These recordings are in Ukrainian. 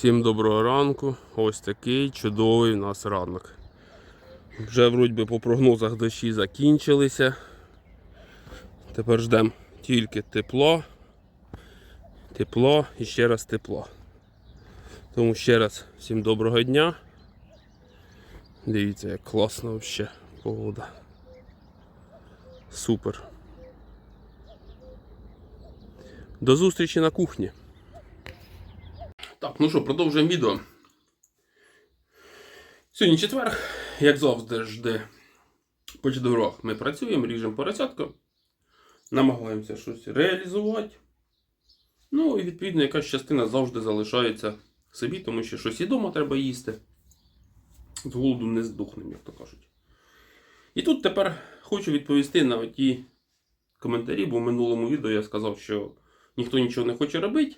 Всім доброго ранку. Ось такий чудовий у нас ранок. Вже вроді по прогнозах дощі закінчилися. Тепер ждемо тільки тепло. Тепло і ще раз тепло. Тому ще раз всім доброго дня. Дивіться, як класно взагалі погода. Супер. До зустрічі на кухні. Ну що, продовжуємо відео. Сьогодні четвер, як завжди, по четверах ми працюємо, ріжемо поросятку, намагаємося щось реалізувати. Ну і відповідно якась частина завжди залишається собі, тому що щось і вдома треба їсти. З голоду не здохнемо, як то кажуть. І тут тепер хочу відповісти на ті коментарі, бо в минулому відео я сказав, що ніхто нічого не хоче робити.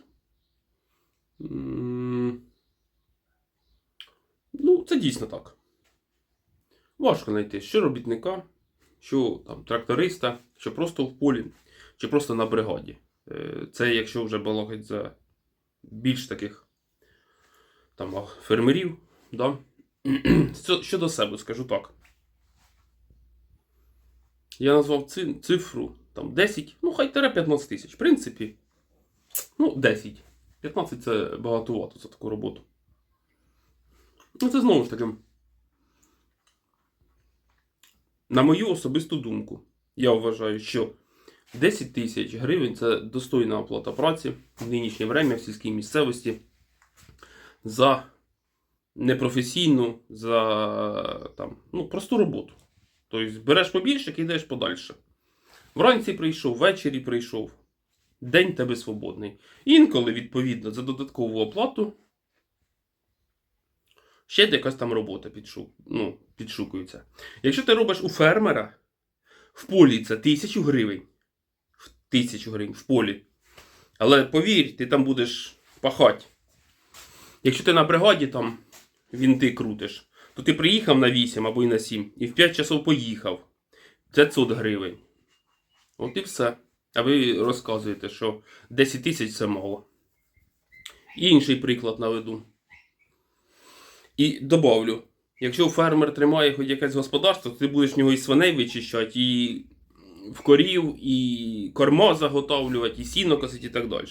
Ну, це дійсно так. Важко знайти що робітника, що там, тракториста, що просто в полі, чи просто на бригаді. Е, Це якщо вже балакать за більш таких там, фермерів. Да? Що- Щодо себе, скажу так. Я назвав цифру там 10, ну хай тере 15 тисяч. В принципі, ну, 10. 15 це багатувато за таку роботу. Ну, це знову ж таки. На мою особисту думку, я вважаю, що 10 тисяч гривень це достойна оплата праці в нинішнє время в сільській місцевості за непрофесійну, за там, ну, просту роботу. Тобто береш побільше і йдеш подальше. Вранці прийшов, ввечері прийшов. День тебе свободний. Інколи, відповідно, за додаткову оплату ще якась там робота підшу... ну, підшукується. Якщо ти робиш у фермера, в полі це тисячу гривень. Тисячу гривень в полі. Але повір, ти там будеш пахати. Якщо ти на бригаді там вінти крутиш, то ти приїхав на 8 або й на 7 і в 5 часов поїхав. 500 гривень. От і все. А ви розказуєте, що 10 тисяч це мало. Інший приклад наведу. І добавлю: якщо фермер тримає хоч якесь господарство, то ти будеш в нього і свиней вичищати, і в корів, і корма заготовлювати, і сіно косити і так далі.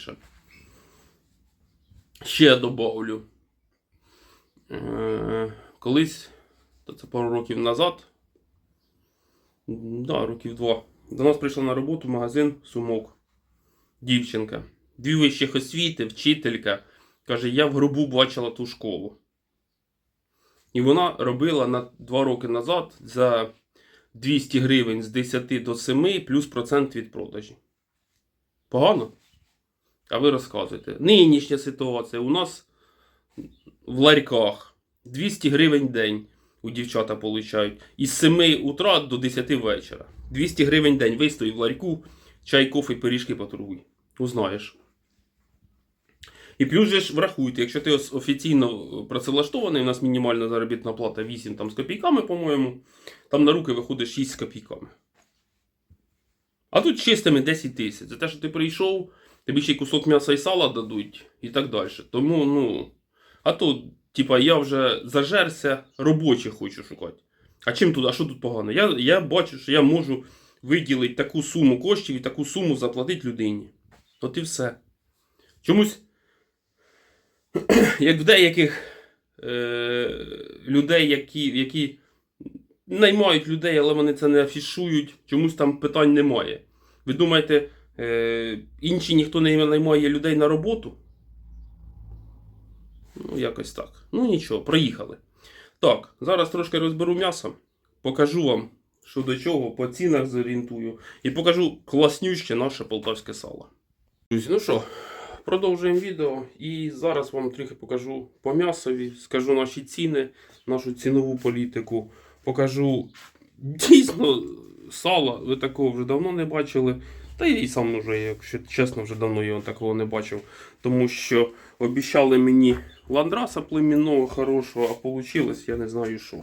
Ще добавлю. Е, Колись, то це пару років назад, да, років два. До нас прийшла на роботу магазин Сумок. Дівчинка. Дві вищих освіти, вчителька. Каже, я в гробу бачила ту школу. І вона робила на 2 роки назад за 200 гривень з 10 до 7 плюс процент від продажі. Погано? А ви розказуєте. Нинішня ситуація у нас в ларьках 200 гривень в день у дівчата получають. Із 7 утра до 10 вечора. 200 гривень в день вистої в ларьку, чай, кофе, пиріжки потруй. Узнаєш. І плюс же ж врахуйте, якщо ти офіційно працевлаштований, у нас мінімальна заробітна плата 8 там, з копійками, по-моєму, там на руки виходить 6 з копійками. А тут чистими 10 тисяч. За те, що ти прийшов, тобі ще й кусок м'яса і сала дадуть і так далі. Тому, ну. А то, типа, я вже зажерся, робочих хочу шукати. А чим тут, а що тут погано? Я, я бачу, що я можу виділити таку суму коштів і таку суму заплатити людині. От і все. Чомусь, як в деяких е, людей, які, які наймають людей, але вони це не афішують, чомусь там питань немає. Ви думаєте, е, інші ніхто не наймає людей на роботу? Ну, якось так. Ну нічого, проїхали. Так, зараз трошки розберу м'ясо, покажу вам, що до чого, по цінах зорієнтую, і покажу класнюще наше полтавське сало. Друзі, ну що, продовжуємо відео. І зараз вам трохи покажу по м'ясові, скажу наші ціни, нашу цінову політику. Покажу дійсно сало, ви такого вже давно не бачили. Та я і сам вже, якщо чесно, вже давно його такого не бачив. Тому що обіцяли мені ландраса племінного хорошого, а вийшло я не знаю що.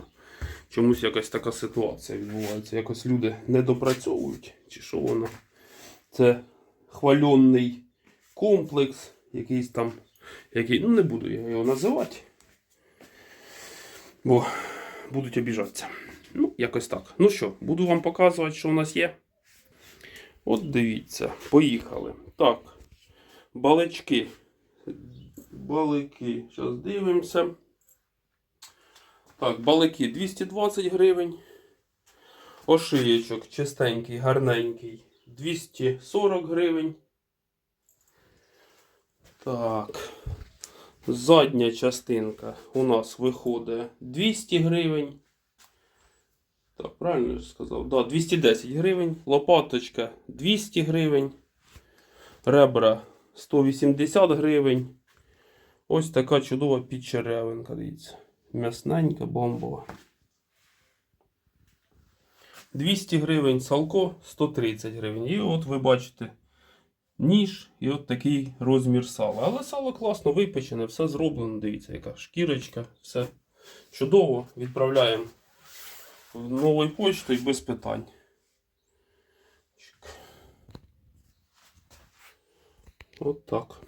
Чомусь якась така ситуація відбувається. Якось люди не допрацьовують, чи що воно. Це хвальонний комплекс, якийсь там який, ну не буду я його називати. Бо будуть обіжатися. Ну, якось так. Ну що, буду вам показувати, що у нас є. От дивіться, поїхали. Так, балички. Балики. Зараз дивимося. Так, балики 220 гривень. Ошиєчок чистенький, гарненький. 240 гривень. Так. Задня частинка у нас виходить 200 гривень. Так, правильно я сказав? Да, 210 гривень. Лопаточка 200 гривень. Ребра 180 гривень. Ось така чудова підчеревинка, дивіться. М'ясненька, бомбова. 200 гривень салко, 130 гривень. І от ви бачите ніж і от такий розмір сала. Але сало класно випечене, все зроблено. Дивіться, яка шкірочка, все чудово. Відправляємо в новою почтою без питань. От так.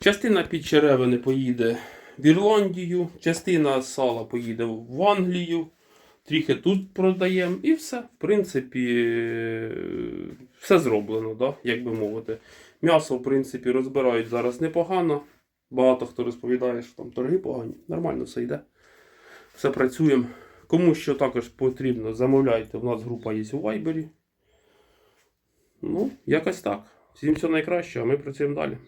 Частина підчеревини поїде в Ірландію, частина сала поїде в Англію. Трохи тут продаємо і все. В принципі, все зроблено, да? як би мовити. М'ясо, в принципі, розбирають зараз непогано. Багато хто розповідає, що там торги погані. Нормально все йде. Все працюємо. Кому що також потрібно, замовляйте. У нас група є у Вайбері. Ну, якось так. Всім всього найкращого, а ми працюємо далі.